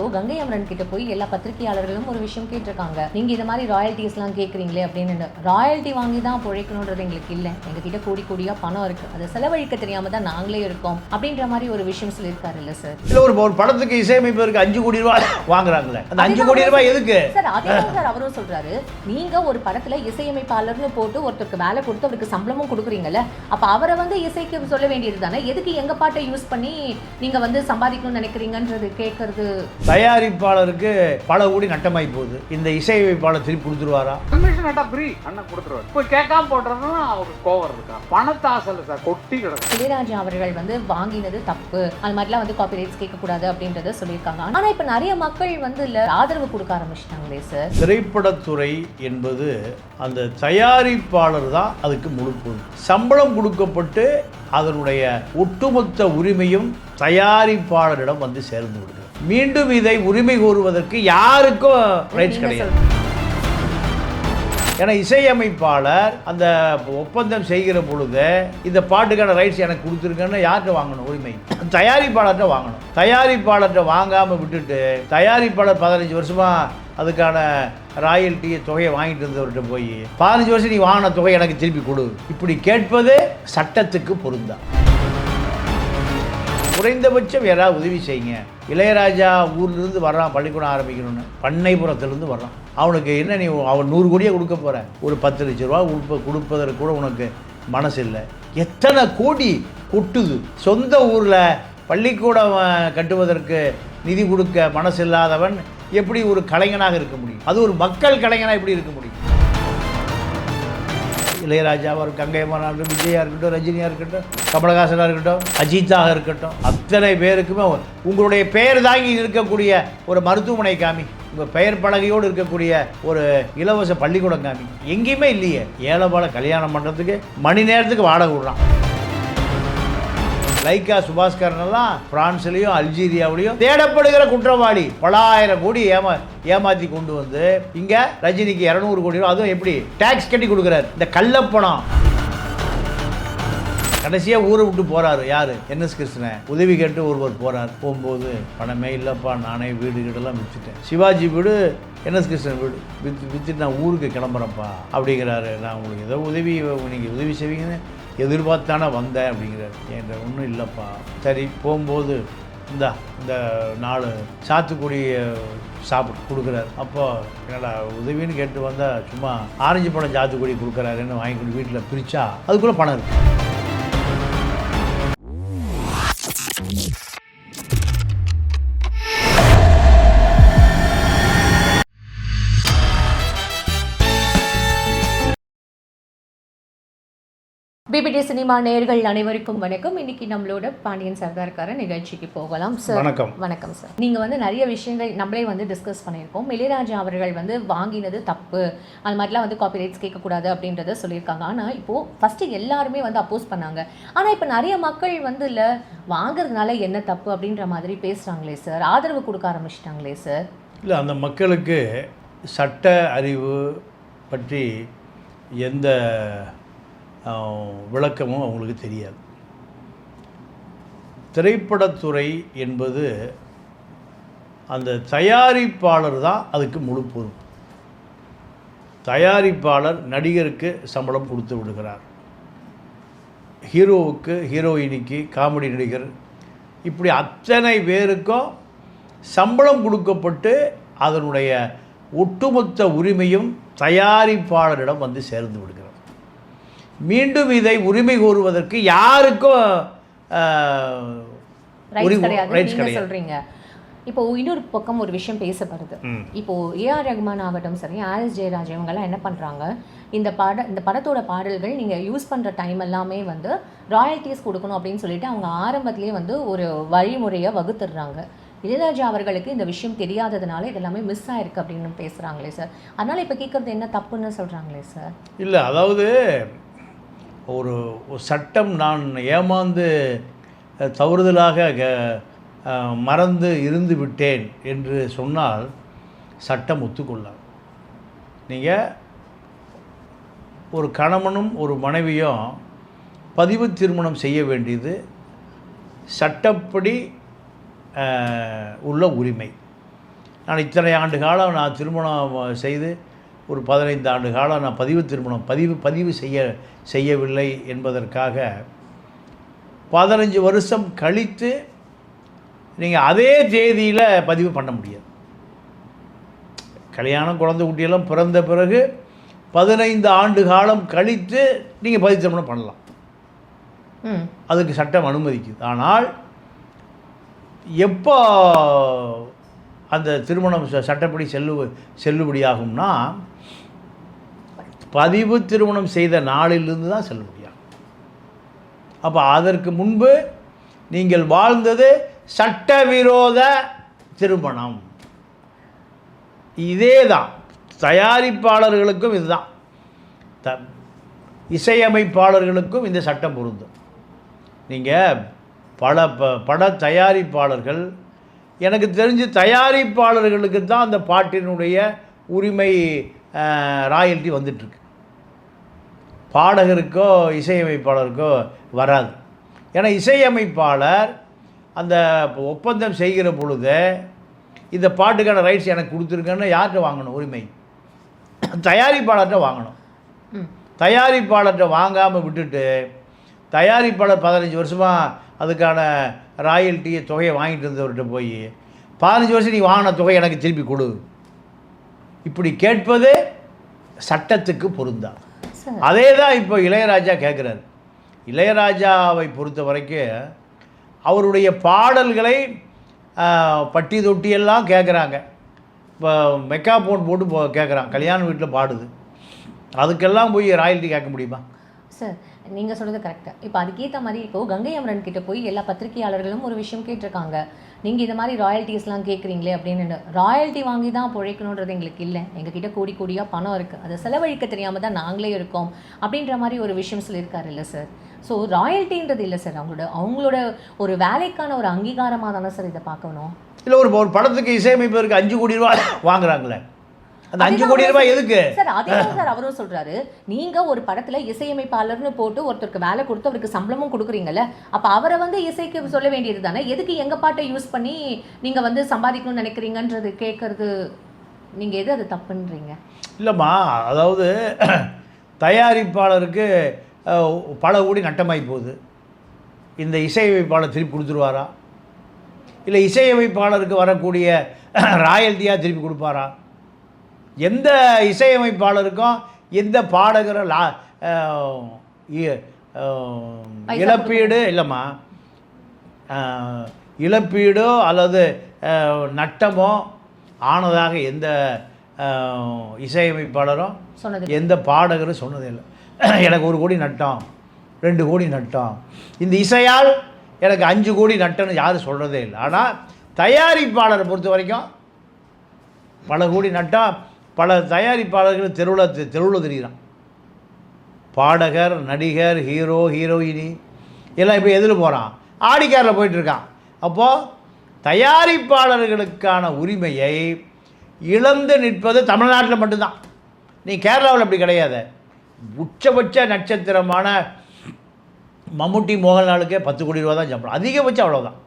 So Ganga Amaran கிட்ட போய் எல்லா பத்திரிகையாளர்களும் ஒரு விஷயம் கேட்டிருக்காங்க. நீங்க இந்த மாதிரி ராயல்ட்டிஸ்லாம் கேட்குறீங்களே அப்படின்னு. ராயல்ட்டி வாங்கி தான் பிழைக்கணுன்றது எங்களுக்கு இல்லை. எங்ககிட்ட கோடி கோடியா பணம் இருக்கு. அதை செலவழிக்க தெரியாம தான் நாங்களே இருக்கோம். அப்படின்ற மாதிரி ஒரு விஷயம் சொல்லியிருக்காரு இல்ல சார் இல்லை ஒரு ஒரு படத்துக்கு இசையமைப்பதற்கு அஞ்சு கோடி ரூபாய் வாங்குறாங்களே. அந்த அஞ்சு கோடி ரூபாய் எதுக்கு? சார் அதே சார் அவரும் சொல்றாரு. நீங்க ஒரு படத்துல இசையமைப்பாளர்னு போட்டு ஒருத்தருக்கு வேலை கொடுத்து அவருக்கு சம்பளமும் கொடுக்குறீங்கல்ல அப்ப அவரை வந்து இசைக்கு சொல்ல வேண்டியது தானே எதுக்கு எங்க பாட்டை யூஸ் பண்ணி நீங்க வந்து சம்பாதிக்கணும்னு நினைக்கிறீங்கன்றது கேட்கறது தயாரிப்பாளருக்கு பல கோடி நட்டமாகி போகுது. இந்த இசையமைப்பாளர் திருப்பி கொடுத்துருவாரா? கமிஷன் கேட்டா ஃப்ரீ அண்ணன் கொடுத்துருவாரு. இப்போ கேட்காம போடுறதுன்னா அவருக்கு கோவம் இருக்கா பணத்தை ஆசை இல்லை சார் கொட்டி கிடக்கு. இளையராஜா அவர்கள் வந்து வாங்கினது தப்பு. அது மாதிரிலாம் வந்து காப்பிரைட்ஸ் கேட்கக்கூடாது அப்படின்றத சொல்லியிருக்காங்க. ஆனா இப்ப நிறைய மக்கள் வந்து இல்ல ஆதரவு கொடுக்க ஆரம்பிச்சிட்டாங்களே சார் திரைப்படத்துறை என்பது அந்த தயாரிப்பாளர் தான் அதுக்கு முழு சம்பளம் கொடுக்கப்பட்டு அதனுடைய ஒட்டுமொத்த உரிமையும் தயாரிப்பாளரிடம் வந்து சேர்ந்து விடுகிறது மீண்டும் இதை உரிமை கோருவதற்கு யாருக்கும் ரைட்ஸ் கிடையாது. ஏன்னா இசையமைப்பாளர் அந்த ஒப்பந்தம் செய்கிற பொழுது இந்த பாட்டுக்கான ரைட்ஸ் எனக்கு கொடுத்துருங்கன்னு யார்கிட்ட வாங்கணும்? உரிமை. தயாரிப்பாளர்கிட்ட வாங்கணும். தயாரிப்பாளர்கிட்ட வாங்காமல் விட்டுட்டு தயாரிப்பாளர் பதினஞ்சு வருஷமா அதுக்கான ராயல்ட்டி தொகையை வாங்கிட்டு இருந்தவர்கிட்ட போய் பதினஞ்சு வருஷம் நீ வாங்கின தொகை எனக்கு திருப்பி கொடு. இப்படி கேட்பது சட்டத்துக்கு பொருந்தா. குறைந்தபட்சம் யாராவது உதவி செய்யுங்க. இளையராஜா ஊர்லேருந்து வர்றான் பள்ளிக்கூடம் ஆரம்பிக்கணும்னு. பண்ணைபுரத்துலேருந்து வர்றான். அவனுக்கு என்ன நீ அவன் நூறு கோடியே கொடுக்க போகிற ஒரு பத்து லட்ச ரூபா கொடுப்ப கொடுப்பதற்கு கூட உனக்கு மனசு இல்லை எத்தனை கோடி கொட்டுது. சொந்த ஊரில் பள்ளிக்கூடம் கட்டுவதற்கு நிதி கொடுக்க மனசு இல்லாதவன் எப்படி ஒரு கலைஞனாக இருக்க முடியும்? அது ஒரு மக்கள் கலைஞனாக எப்படி இருக்க முடியும்? இளையராஜாவாக இருக்கட்டும் கங்கையம்மனாக இருக்கட்டும் விஜயா இருக்கட்டும் ரஜினியாக இருக்கட்டும் கமலஹாசனாக இருக்கட்டும் அஜித்தாக இருக்கட்டும் அத்தனை பேருக்குமே உங்களுடைய பெயர் தாங்கி இருக்கக்கூடிய ஒரு மருத்துவமனை காமி உங்கள் பெயர் பலகையோடு இருக்கக்கூடிய ஒரு இலவச பள்ளிக்கூடம் காமி எங்கேயுமே இல்லையே. ஏழைபால கல்யாணம் பண்ணுறதுக்கு மணி நேரத்துக்கு வாடகை விடுறான் லைக்கா சுபாஸ்கரன் எல்லாம் பிரான்ஸ்லயும் அல்ஜீரியாவிலையும் தேடப்படுகிற குற்றவாளி. பலாயிரம் கோடி ஏமா ஏமாத்தி கொண்டு வந்து இங்க ரஜினிக்கு இரநூறு கோடி ரூபா. அதுவும் எப்படி? டாக்ஸ் கட்டி கொடுக்குறாரு. இந்த கள்ளப்பணம். கடைசியாக ஊரை விட்டு போகிறாரு யார்? N S Krishnan. உதவி கேட்டு ஒருவர் போகிறார் போகும்போது பணமே இல்லைப்பா நானே வீடு கீடெல்லாம் விற்றுட்டேன் சிவாஜி வீடு என்எஸ் கிருஷ்ணன் வீடு. வித்து விற்றுட்டு நான் ஊருக்கு கிளம்புறேன்ப்பா. அப்படிங்கிறாரு. நான் உங்களுக்கு ஏதோ உதவி நீங்கள் உதவி செய்வீங்கன்னு எதிர்பார்த்தானே வந்தேன் அப்படிங்கிறாரு என்கிட்ட ஒன்றும் இல்லைப்பா. சரி போகும்போது இந்த இந்த நாலு சாத்துக்குடி சாப்பிட்டு கொடுக்குறாரு. அப்போ என்னடா உதவின்னு கேட்டு வந்தால் சும்மா ஆரஞ்சு பழம் சாத்துக்குடி கொடுக்குறாருன்னு வாங்கி கொண்டு வீட்டில் பிரித்தா அதுக்குள்ளே பணம் இருக்குது பிபிடி சினிமா நேயர்கள் அனைவருக்கும் வணக்கம். இன்னைக்கு நம்மளோட பாண்டியன் சர்தார்கார நிகழ்ச்சிக்கு போகலாம். சார் வணக்கம். வணக்கம் சார் நீங்க வந்து நிறைய விஷயங்கள் நம்மளே வந்து டிஸ்கஸ் பண்ணியிருக்கோம். இளையராஜா அவர்கள் வந்து வாங்கினது தப்பு. அது மாதிரிலாம் வந்து காப்பிரைட்ஸ் கேட்கக்கூடாது அப்படின்றத சொல்லியிருக்காங்க. ஆனா இப்போ ஃபர்ஸ்ட் எல்லாருமே வந்து அப்போஸ் பண்ணாங்க. ஆனா இப்போ நிறைய மக்கள் வந்து இல்ல வாங்குறதுனால என்ன தப்பு அப்படின்ற மாதிரி பேசுறாங்களே சார் ஆதரவு கொடுக்க ஆரம்பிச்சிட்டாங்களே சார் இல்லை அந்த மக்களுக்கு சட்ட அறிவு பற்றி எந்த விளக்கமும் அவங்களுக்கு தெரியாது. திரைப்படத்துறை என்பது அந்த தயாரிப்பாளர் தான் அதுக்கு முழு பொறுப்பு. தயாரிப்பாளர் நடிகருக்கு சம்பளம் கொடுத்து விடுகிறார். ஹீரோவுக்கு ஹீரோயினிக்கு காமெடி நடிகர் இப்படி அத்தனை பேருக்கும் சம்பளம் கொடுக்கப்பட்டு அதனுடைய ஒட்டுமொத்த உரிமையும் தயாரிப்பாளரிடம் வந்து சேர்ந்து விடுகிறது மீண்டும் இதை உரிமை கோருவதற்கு யாருக்கும் ரைட்ஸ் கிடையாது. சொல்றீங்க. இப்போ இன்னொரு பக்கம் ஒரு விஷயம் பேசப்படுது. இப்போ ஏஆர் ரஹ்மான் ஆகட்டும் சரி ஆர்எஸ் ஜெயராஜ் இவங்கெல்லாம் என்ன பண்றாங்க? இந்த பாட இந்த படத்தோட பாடல்கள் நீங்க யூஸ் பண்ற டைம் எல்லாமே வந்து ராயல்ட்டிஸ் கொடுக்கணும் அப்படின்னு சொல்லிட்டு அவங்க ஆரம்பத்திலேயே வந்து ஒரு வழிமுறையை வகுத்துடுறாங்க. இளையராஜா அவர்களுக்கு இந்த விஷயம் தெரியாததுனால இதெல்லாமே மிஸ் ஆயிருக்கு அப்படின்னு பேசுறாங்களே சார் அதனால இப்போ கேட்கறது என்ன தப்புன்னு சொல்றாங்களே சார் இல்லை அதாவது ஒரு ஒரு சட்டம் நான் ஏமாந்து தவறுதலாக க- மறந்து இருந்து விட்டேன் என்று சொன்னால் சட்டம் ஒத்துக்கொள்ளாது. நீங்கள் ஒரு கணவனும் ஒரு மனைவியும் பதிவு திருமணம் செய்ய வேண்டியது சட்டப்படி உள்ள உரிமை. நான் இத்தனை ஆண்டு காலம் நான் திருமணம் செய்து ஒரு பதினைந்து ஆண்டு காலம் நான் பதிவு திருமணம் பதிவு பதிவு செய்ய செய்யவில்லை என்பதற்காக பதினஞ்சு வருஷம் கழித்து நீங்கள் அதே தேதியில் பதிவு பண்ண முடியாது. கல்யாணம் குழந்தை குட்டியெல்லாம் பிறந்த பிறகு பதினைந்து ஆண்டு காலம் கழித்து நீங்கள் பதிவு திருமணம் பண்ணலாம். அதுக்கு சட்டம் அனுமதிக்குது. ஆனால் எப்போ அந்த திருமணம் சட்டப்படி செல்லு செல்லுபடியாகும்னா பதிவு திருமணம் செய்த நாளிலிருந்து தான் செல்லுபடியாகும் அப்போ அதற்கு முன்பு நீங்கள் வாழ்ந்தது சட்டவிரோத திருமணம். இதே தான். தயாரிப்பாளர்களுக்கும் இதுதான் த இசையமைப்பாளர்களுக்கும் இந்த சட்டம் பொருந்தும். நீங்கள் பல ப பட தயாரிப்பாளர்கள் எனக்கு தெரிஞ்சு தயாரிப்பாளர்களுக்கு தான் அந்த பாட்டினுடைய உரிமை ராயல்ட்டி வந்துட்டுருக்கு. பாடகருக்கோ இசையமைப்பாளருக்கோ வராது. ஏன்னா இசையமைப்பாளர் அந்த ஒப்பந்தம் செய்கிற பொழுது இந்த பாட்டுக்கான ரைட்ஸ் எனக்கு கொடுத்துருக்கேன்னு யார்கிட்ட வாங்கணும்? உரிமை. தயாரிப்பாளர்கிட்ட வாங்கணும். தயாரிப்பாளர்கிட்ட வாங்காமல் விட்டுட்டு தயாரிப்பாளர் பதினஞ்சு வருஷமாக அதுக்கான ராயல்ட்டி தொகையை வாங்கிட்டு இருந்தவர்கிட்ட போய் பதினஞ்சு வருஷம் நீ வாங்கின தொகை எனக்கு திருப்பி கொடு. இப்படி கேட்பது சட்டத்துக்கு பொருந்தா. அதே தான் இப்போ இளையராஜா கேட்குறாரு இளையராஜாவை பொறுத்த வரைக்கும் அவருடைய பாடல்களை பட்டி தொட்டி எல்லாம் கேட்குறாங்க இப்போ மெக்கா போன் போட்டு போ கேட்குறான் கல்யாண வீட்டில் பாடுது. அதுக்கெல்லாம் போய் ராயல்ட்டி கேட்க முடியுமா? சார் நீங்கள் சொல்கிறது கரெக்டு இப்போ அதுக்கேற்ற மாதிரி இப்போ கங்கை அமரன் கிட்ட போய் எல்லா பத்திரிகையாளர்களும் ஒரு விஷயம் கேட்டிருக்காங்க. நீங்கள் இது மாதிரி ராயல்ட்டிஸ்லாம் கேட்குறீங்களே அப்படின்னு ராயல்ட்டி வாங்கி தான் பிழைக்கணுன்றது எங்களுக்கு இல்லை. எங்ககிட்ட கோடி கோடியாக பணம் இருக்குது அதை செலவழிக்க தெரியாமல் தான் நாங்களே இருக்கோம் அப்படின்ற மாதிரி ஒரு விஷயம் சொல்லியிருக்காரு இல்லை சார். ஸோ ராயல்ட்டின்றது இல்லை சார். அவங்களோட அவங்களோட ஒரு வேலைக்கான ஒரு அங்கீகாரமாக தானே சார் இதை பார்க்கணும். இல்லை ஒரு ஒரு படத்துக்கு இசையமைப்பதற்கு அஞ்சு கோடி ரூபா வாங்குறாங்களே. அந்த அஞ்சு அதேதான் கோடி ரூபாய் எதுக்கு? சார் அதே தான் சார் அவரும் சொல்றாரு. நீங்க ஒரு படத்துல இசையமைப்பாளர்னு போட்டு ஒருத்தருக்கு வேலை கொடுத்து அவருக்கு சம்பளமும் கொடுக்குறீங்கல்ல அப்ப அவரை வந்து இசைக்கு சொல்ல வேண்டியது தானே? எதுக்கு எங்க பாட்டை யூஸ் பண்ணி நீங்க வந்து சம்பாதிக்கணும்னு நினைக்கிறீங்கன்றது கேட்கறது நீங்க எது அது தப்புன்றீங்க? இல்லைம்மா அதாவது தயாரிப்பாளருக்கு பல கோடி நட்டமாகி போகுது. இந்த இசையமைப்பாளர் திருப்பி கொடுத்துருவாரா? இல்லை இசையமைப்பாளருக்கு வரக்கூடிய ராயல்ட்டியாக திருப்பி கொடுப்பாரா? எந்த இசையமைப்பாளருக்கும் எந்த பாடகரை லா இழப்பீடு இல்லைம்மா. இழப்பீடோ அல்லது நட்டமோ ஆனதாக எந்த இசையமைப்பாளரும் எந்த பாடகரும் சொன்னதே இல்லை எனக்கு ஒரு கோடி நட்டம் ரெண்டு கோடி நட்டம். இந்த இசையால் எனக்கு அஞ்சு கோடி நட்டம்னு யாரும் சொல்கிறதே இல்லை. ஆனால் தயாரிப்பாளரை பொறுத்த வரைக்கும் பல கோடி நட்டம் பல தயாரிப்பாளர்கள் தெருவில் தெருவில் தெரிகிறான் பாடகர் நடிகர் ஹீரோ ஹீரோயினி எல்லாம் இப்போ எதில் போகிறான் ஆடிக்காரில் போயிட்டுருக்கான். அப்போது தயாரிப்பாளர்களுக்கான உரிமையை இழந்து நிற்பது தமிழ்நாட்டில் மட்டும்தான். நீ கேரளாவில் அப்படி கிடையாது. உச்சபட்ச நட்சத்திரமான மம்முட்டி மோகன்லாலுக்கே பத்து கோடி ரூபா தான் சம்பளம். அதிகபட்சம் அவ்வளோதான்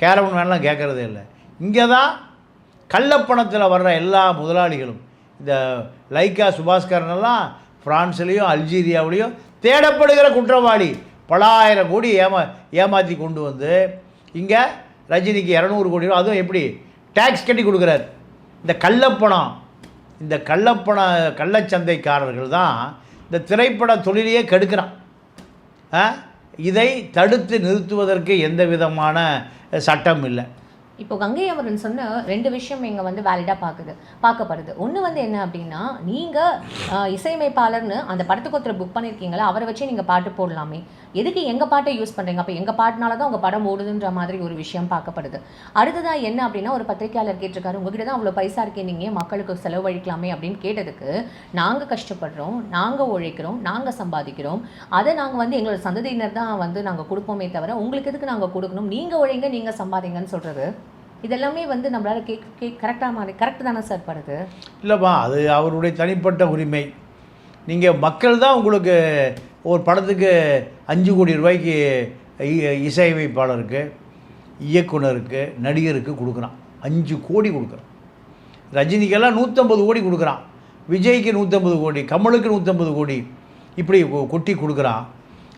கேரவன் வேணாலும் கேட்குறதே இல்லை. இங்கே தான் கள்ளப்பணத்தில் வர்ற எல்லா முதலாளிகளும் இந்த லைக்கா சுபாஸ்கரனெல்லாம் ஃப்ரான்ஸ்லேயும் அல்ஜீரியாவிலையும் தேடப்படுகிற குற்றவாளி பலாயிரம் கோடி ஏமா ஏமாற்றி கொண்டு வந்து இங்கே ரஜினிக்கு இரநூறு கோடி ரூபா அதுவும் எப்படி? டேக்ஸ் கட்டி கொடுக்குறாரு. இந்த கள்ளப்பணம் இந்த கள்ளப்பண கள்ளச்சந்தைக்காரர்கள் தான் இந்த திரைப்பட தொழிலையே கெடுக்கிறான். இதை தடுத்து நிறுத்துவதற்கு எந்த விதமான சட்டம் இல்லை. இப்போ கங்கை அமரன் சொன்ன ரெண்டு விஷயம் இங்கே வந்து வேலிடாக பார்க்குது பார்க்கப்படுது. ஒன்று வந்து என்ன அப்படின்னா நீங்கள் இசையமைப்பாளர்னு அந்த படத்துக்கு ஒருத்தர் புக் பண்ணியிருக்கீங்களா அவரை வச்சு நீங்கள் பாட்டு போடலாமே. எதுக்கு எங்கள் பாட்டை யூஸ் பண்ணுறீங்க அப்போ எங்கள் பாட்டினால தான் உங்கள் படம் ஓடுதுன்ற மாதிரி ஒரு விஷயம் பார்க்கப்படுது. அடுத்ததாக என்ன அப்படின்னா ஒரு பத்திரிக்கையாளர் கேட்டிருக்காரு உங்ககிட்ட தான் அவ்வளோ பைசா இருக்கே நீங்கள் மக்களுக்கு செலவழிக்கலாமே அப்படின்னு கேட்டதுக்கு நாங்கள் கஷ்டப்படுறோம் நாங்கள் உழைக்கிறோம் நாங்கள் சம்பாதிக்கிறோம். அதை நாங்கள் வந்து எங்களோட சந்ததியினர் தான் வந்து நாங்கள் கொடுப்போமே தவிர உங்களுக்கு எதுக்கு நாங்கள் கொடுக்கணும்? நீங்கள் உழைங்க நீங்கள் சம்பாதிங்கன்னு சொல்கிறது இதெல்லாமே வந்து நம்மளால கேக் கேக் கரெக்டாக மாதிரி கரெக்ட் தானே சார் படுது? இல்லைப்பா அது அவருடைய தனிப்பட்ட உரிமை. நீங்கள் மக்கள் தான் உங்களுக்கு ஒரு படத்துக்கு அஞ்சு கோடி ரூபாய்க்கு இ- இசையமைப்பாளருக்கு இயக்குனருக்கு நடிகருக்கு கொடுக்குறான். அஞ்சு கோடி கொடுக்குறான். ரஜினிக்கெல்லாம் நூற்றம்பது கோடி கொடுக்குறான். விஜய்க்கு நூற்றம்பது கோடி கமலுக்கு நூற்றம்பது கோடி இப்படி கொ- கொட்டி கொடுக்குறான்.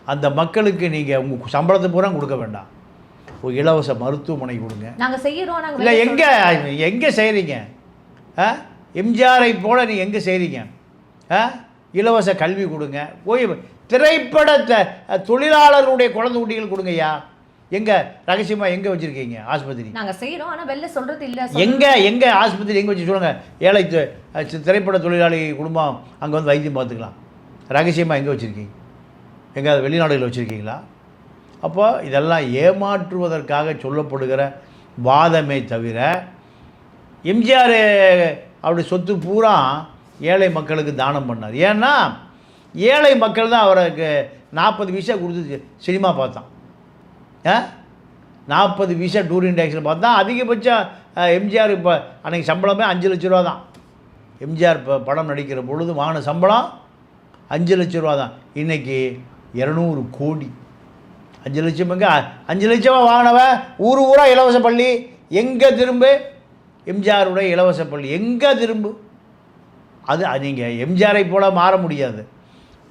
அந்த மக்களுக்கு நீங்கள் உங்கள் சம்பளத்தை பூரா கொடுக்க வேண்டாம். ஒரு இலவச மருத்துவமனை கொடுங்க. நாங்க செய்யறோம் நாங்க இல்லை எங்கே எங்கே செய்கிறீங்க ஆ? எம்ஜிஆரை போல நீ எங்கே செய்கிறீங்க ஆ? இலவச கல்வி கொடுங்க. போய் திரைப்பட த- தொழிலாளர்களுடைய குழந்தை குட்டிகள் கொடுங்கய்யா. எங்கே ரகசியமாக எங்கே வச்சுருக்கீங்க? ஆஸ்பத்திரி. நாங்க செய்யறோம் ஆனா வெளில சொல்றது இல்ல. எங்கே எங்கே ஆஸ்பத்திரி எங்கே வச்சு சொல்லுங்கள் ஏழை திரைப்பட தொழிலாளி குடும்பம் அங்கே வந்து வைத்தியம் பார்த்துக்கலாம். ரகசியமாக எங்கே வச்சுருக்கீங்க? எங்கேயாவது வெளிநாடுகளில் வச்சுருக்கீங்களா? அப்போ இதெல்லாம் ஏமாற்றுவதற்காக சொல்லப்படுகிற வாதமே தவிர எம்ஜிஆர் அவருடைய சொத்து பூரா ஏழை மக்களுக்கு தானம் பண்ணார். ஏன்னா ஏழை மக்கள் தான் அவருக்கு நாற்பது விசா கொடுத்து சினிமா பார்த்தான். ஆ? நாற்பது விசா டூரிங் டேக்ஸில் பார்த்தா அதிகபட்சம் எம்ஜிஆர் இப்போ அன்றைக்கி சம்பளமே அஞ்சு லட்ச ரூபா தான். எம்ஜிஆர் இப்போ படம் நடிக்கிற பொழுது வாங்கின சம்பளம் அஞ்சு லட்ச ரூபா தான். இன்றைக்கி இரநூறு கோடி. அஞ்சு லட்சமுங்க அஞ்சு லட்சமாக வாங்கினவன் ஊர் ஊராக இலவச பள்ளி. எங்கே திரும்ப? எம்ஜிஆருடைய இலவச பள்ளி. எங்கே திரும்பு? அது நீங்கள் எம்ஜிஆரை போல் மாற முடியாது.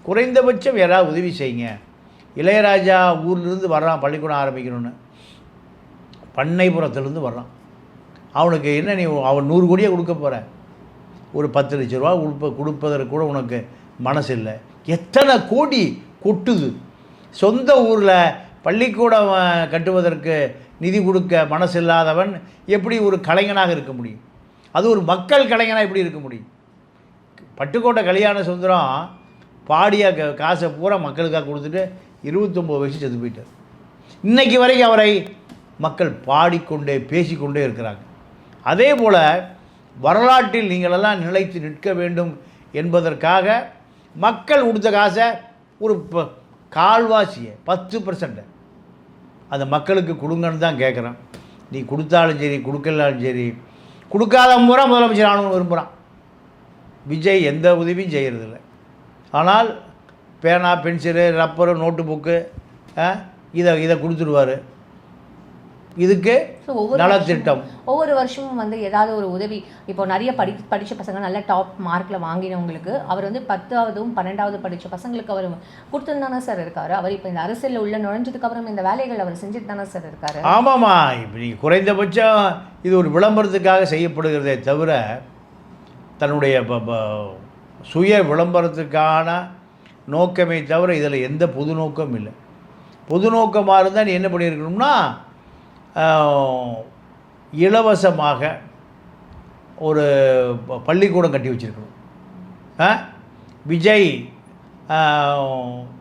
குறைந்தபட்சம் யாராவது உதவி செய்யுங்க. இளையராஜா ஊர்லேருந்து வர்றான் பள்ளிக்கூடம் ஆரம்பிக்கணும்னு. பண்ணைபுரத்துலேருந்து வர்றான். அவனுக்கு என்ன நீ அவன் நூறு கோடியே கொடுக்க போகிற ஒரு பத்து லட்ச ரூபா கொடுப்ப கொடுப்பதற்கு கூட உனக்கு மனசு இல்லை எத்தனை கோடி கொட்டுது? சொந்த ஊரில் பள்ளிக்கூடம் கட்டுவதற்கு நிதி கொடுக்க மனசு இல்லாதவன் எப்படி ஒரு கலைஞனாக இருக்க முடியும்? அது ஒரு மக்கள் கலைஞனாக எப்படி இருக்க முடியும்? பட்டுக்கோட்டை கல்யாண சுந்தரம் பாடிய க- காசை பூரா மக்களுக்காக கொடுத்துட்டு இருபத்தொம்போது வயசு செத்து போயிட்டார். இன்றைக்கு வரைக்கும் அவரை மக்கள் பாடிக்கொண்டே பேசிக்கொண்டே இருக்கிறாங்க. அதே போல் வரலாற்றில் நீங்களெல்லாம் நிலைத்து நிற்க வேண்டும் என்பதற்காக மக்கள் கொடுத்த காசை ஒரு ப- கால்வாசியை பத்து பர்சன்ட் அந்த மக்களுக்கு கொடுங்கன்னு தான் கேட்குறேன் நீ கொடுத்தாலும் சரி கொடுக்கலாலும் சரி கொடுக்காத முறை முதலமைச்சர் ஆகணும்னு விரும்புகிறான் விஜய் எந்த உதவியும் செய்கிறதில்ல ஆனால் பேனா பென்சிலு ரப்பரு நோட்டு புக்கு இதை இதை கொடுத்துருவார் இதுக்கு நலத்திட்டம் வருஷமும் ஒவ்வொரு வருஷமும் வந்து ஏதாவது ஒரு உதவி. இப்போ நிறைய படி படித்த பசங்க நல்ல டாப் மார்க்கில் வாங்கினவங்களுக்கு அவர் வந்து பத்தாவதும் பன்னெண்டாவது படித்த பசங்களுக்கு அவர் கொடுத்துன்னு தானே சார் இருக்காரு. அவர் இப்போ இந்த அரசியலில் உள்ள நுழைஞ்சதுக்கு அப்புறம் இந்த வேலைகள் அவர் செஞ்சுட்டு தானே சார் இருக்காரு. ஆமாம்மா. இப்போ நீ குறைந்தபட்சம் இது ஒரு விளம்பரத்துக்காக செய்யப்படுகிறதே தவிர தன்னுடைய சுய விளம்பரத்துக்கான நோக்கமே தவிர இதில் எந்த பொது நோக்கம் இல்லை. பொது நோக்கமாக இருந்தால் நீ என்ன பண்ணியிருக்கணும்னா இலவசமாக ஒரு ப- பள்ளிக்கூடம் கட்டி வச்சுருக்கணும். ஆ? விஜய்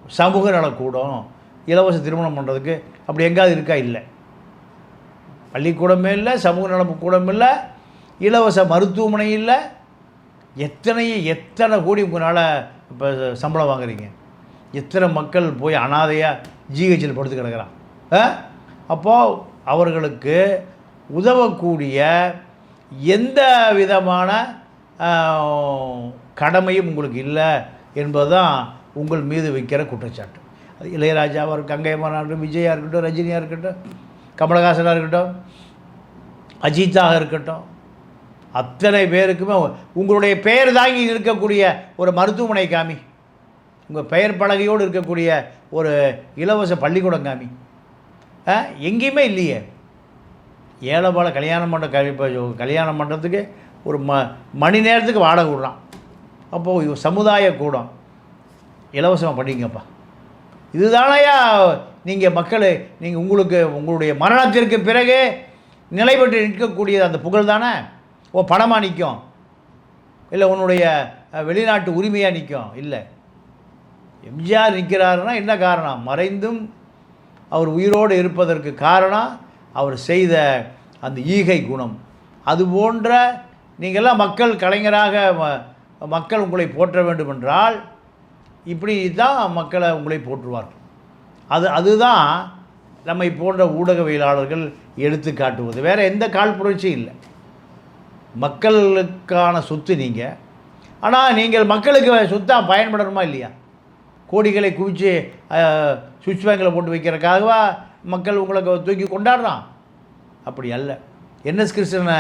சமூக நலக்கூடம் இலவச திருமணம் பண்ணுறதுக்கு அப்படி எங்காவது இருக்கா? இல்லை. பள்ளிக்கூடமே இல்லை சமூக நல கூடம் இல்லை இலவச மருத்துவமனை இல்லை. எத்தனை எத்தனை கோடி உங்களால் இப்போ சம்பளம் வாங்குறீங்க? எத்தனை மக்கள் போய் அனாதையாக ஜிஹெச்சில் படுத்து கிடக்குறான்? ஆ? அப்போது அவர்களுக்கு உதவக்கூடிய எந்த விதமான கடமையும் உங்களுக்கு இல்லை என்பதுதான் உங்கள் மீது வைக்கிற குற்றச்சாட்டு. அது இளையராஜாவாக இருக்கட்டும் கங்கையம்மனாக இருக்கட்டும் விஜயாக இருக்கட்டும் ரஜினியாக இருக்கட்டும் கமலஹாசனாக இருக்கட்டும் அஜித்தாக இருக்கட்டும் அத்தனை பேருக்குமே உங்களுடைய பெயர் தாங்கி இருக்கக்கூடிய ஒரு மருத்துவமனை காமி. உங்கள் பெயர் பலகையோடு இருக்கக்கூடிய ஒரு இலவச பள்ளிக்கூடம் காமி. எங்கேயுமே இல்லையே. ஏழைபால கல்யாணம் பண்ண கல் இப்போ கல்யாணம் பண்ணுறதுக்கு ஒரு ம மணி நேரத்துக்கு வாடகை விடுறான். அப்போது சமுதாய கூடம். இலவசமாக படிங்கப்பா. இதுதானையா நீங்கள் மக்கள் நீங்கள் உங்களுக்கு உங்களுடைய மரணத்திற்கு பிறகு நிலைபெற்று நிற்கக்கூடியது அந்த புகழ் தானே? ஓ பணமாக நிற்கும் இல்லை உன்னுடைய வெளிநாட்டு உரிமையாக நிற்கும் இல்லை. எம்ஜிஆர் நிற்கிறாருன்னா என்ன காரணம்? மறைந்தும் அவர் உயிரோடு இருப்பதற்கு காரணம் அவர் செய்த அந்த ஈகை குணம். அது போன்ற நீங்கள்லாம் மக்கள் கலைஞராக மக்கள் உங்களை போற்ற வேண்டும் என்றால் இப்படி தான் மக்களை உங்களை போற்றுவார்கள். அது அதுதான் நம்மை போன்ற ஊடகவியலாளர்கள் எடுத்து காட்டுவது. வேறு எந்த காழ்ப்புணர்ச்சியும் இல்லை. மக்களுக்கான சொத்து நீங்கள் ஆனால் நீங்கள் மக்களுக்கு சொத்தாக பயன்படணுமா இல்லையா? கோடிகளை குவிச்சு சுவிட்ச் பேங்கில் போட்டு வைக்கிறதுக்காகவா மக்கள் உங்களை தூக்கி கொண்டாடுறான்? அப்படி அல்ல. என்எஸ் கிருஷ்ணனை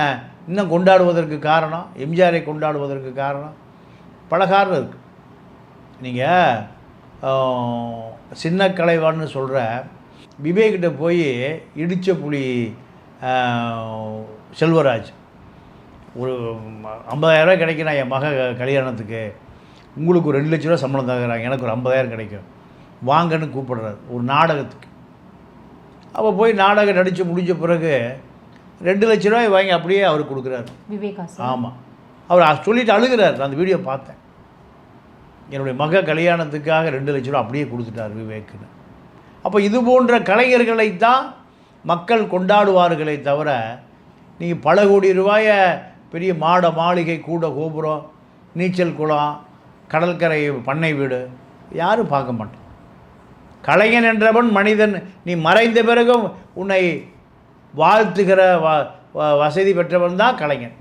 இன்னும் கொண்டாடுவதற்கு காரணம் எம்ஜிஆரை கொண்டாடுவதற்கு காரணம் பல காரணம் இருக்குது நீங்கள் சின்ன கலைவான்னு சொல்கிற விவேக்கிட்ட போய் இடித்த புலி செல்வராஜ். ஒரு ஐம்பதாயிரரூவா கிடைக்கணும் என் மக கல்யாணத்துக்கு. உங்களுக்கு ஒரு ரெண்டு லட்ச ரூபா சம்பளம் தகுறாங்க எனக்கு ஒரு ஐம்பதாயிரம் கிடைக்கும். வாங்கன்னு கூப்பிடுறாரு. ஒரு நாடகத்துக்கு. அப்போ போய் நாடகம் நடித்து முடிஞ்ச பிறகு ரெண்டு லட்ச ரூபாய் வாங்கி அப்படியே அவர் கொடுக்குறாரு. விவேகா ஆமாம் அவர் சொல்லிட்டு அழுகிறார். நான் அந்த வீடியோ பார்த்தேன். என்னுடைய மக கல்யாணத்துக்காக ரெண்டு லட்ச ரூபா அப்படியே கொடுத்துட்டார் விவேக்குன்னு. அப்போ இது போன்ற கலைஞர்களைத்தான் மக்கள் கொண்டாடுவார்களே தவிர நீங்கள் பல கோடி ரூபாயை பெரிய மாட மாளிகை கூட கோபுரம் நீச்சல் குளம் கடற்கரை பண்ணை வீடு யாரும் பார்க்க மாட்டோம் கலைஞன் என்றவன் மனிதன். நீ மறைந்த பிறகும் உன்னை வாழ்த்துகிற வ வ- வசதி பெற்றவன் தான் கலைஞன்.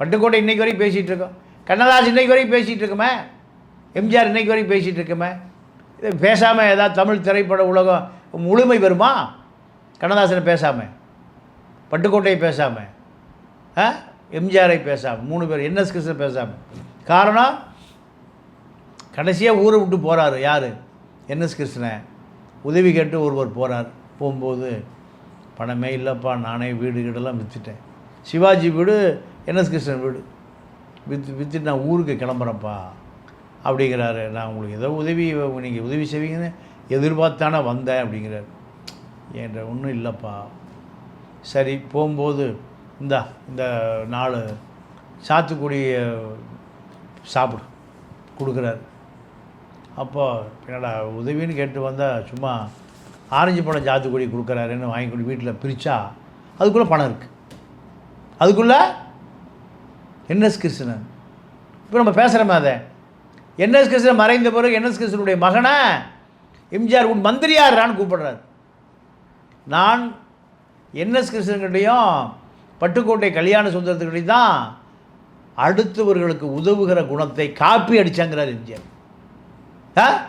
பட்டுக்கோட்டை இன்னைக்கு வரைக்கும் பேசிகிட்டு இருக்கோம். கண்ணதாசன் இன்னைக்கு வரைக்கும் பேசிகிட்டு இருக்கோமே? எம்ஜிஆர் இன்றைக்கு வரைக்கும் பேசிகிட்டு இருக்கோமே? இது பேசாமல் ஏதாவது தமிழ் திரைப்பட உலகம் முழுமை வருமா? கண்ணதாசனை பேசாமல் பட்டுக்கோட்டையை பேசாமல் ஆ? எம்ஜிஆரை பேசாமல் மூணு பேர் என்எஸ் கிருஷ்ணன் பேசாமல் காரணம் கடைசியாக ஊரை விட்டு போகிறாரு யார்? N S Krishnan. உதவி கேட்டு ஒருவர் போகிறார் போகும்போது பணமே இல்லைப்பா நானே வீடு கீடெல்லாம் விற்றுட்டேன் சிவாஜி வீடு என்எஸ் கிருஷ்ணன் வீடு. விற்று விற்றுட்டு நான் ஊருக்கு கிளம்புறேன்ப்பா. அப்படிங்கிறாரு. நான் உங்களுக்கு ஏதோ உதவி நீங்கள் உதவி செய்வீங்கன்னு எதிர்பார்த்தானே வந்தேன் அப்படிங்கிறாரு. என்ற ஒன்றும் இல்லைப்பா. சரி போகும்போது இந்தா இந்த நாலு சாத்துக்குடி சாப்பிடு. கொடுக்குறாரு. அப்போ என்னடா உதவின்னு கேட்டு வந்தால் சும்மா ஆரஞ்சு பழம் ஜாத்துக்குடி கொடுக்குறாருன்னு வாங்கி கொண்டு வீட்டில் பிரித்தா அதுக்குள்ளே பணம் இருக்குது அதுக்குள்ளே என்எஸ் கிருஷ்ணன். இப்போ நம்ம பேசுகிறோமே அதை? என்எஸ் கிருஷ்ணன் மறைந்த பிறகு என்எஸ் கிருஷ்ணனுடைய மகனை? எம்ஜிஆர் உன் மந்திரியாரான்னு கூப்பிடுறாரு. நான் என்எஸ் கிருஷ்ணன்கிட்டையும் பட்டுக்கோட்டை கல்யாண சுந்தரத்துக்கிட்டையும் தான் அடுத்தவர்களுக்கு உதவுகிற குணத்தை காப்பி அடிச்சாங்கிறார் எம்ஜிஆர். ஆ?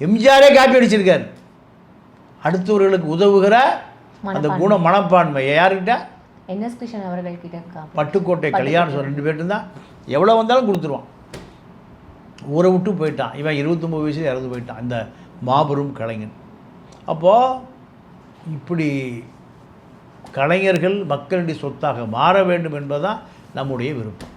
எம்ஜிஆரே காப்பி அடிச்சிருக்கார். அடுத்தவர்களுக்கு உதவுகிற அந்த. குண மனப்பான்மை. யாருக்கிட்ட என்எஸ் கிருஷ்ணன் அவர்கள் கிட்ட பட்டுக்கோட்டை கல்யாணம் ரெண்டு பேர்ட்டும் தான். எவ்வளோ வந்தாலும் கொடுத்துருவான். ஊரை விட்டு போயிட்டான். இவன் இருபத்தொம்பது வயசுல இறந்து போயிட்டான். இந்த மாபெரும் கலைஞன். அப்போது இப்படி கலைஞர்கள் மக்களுடைய சொத்தாக மாற வேண்டும் என்பதுதான் நம்முடைய விருப்பம்.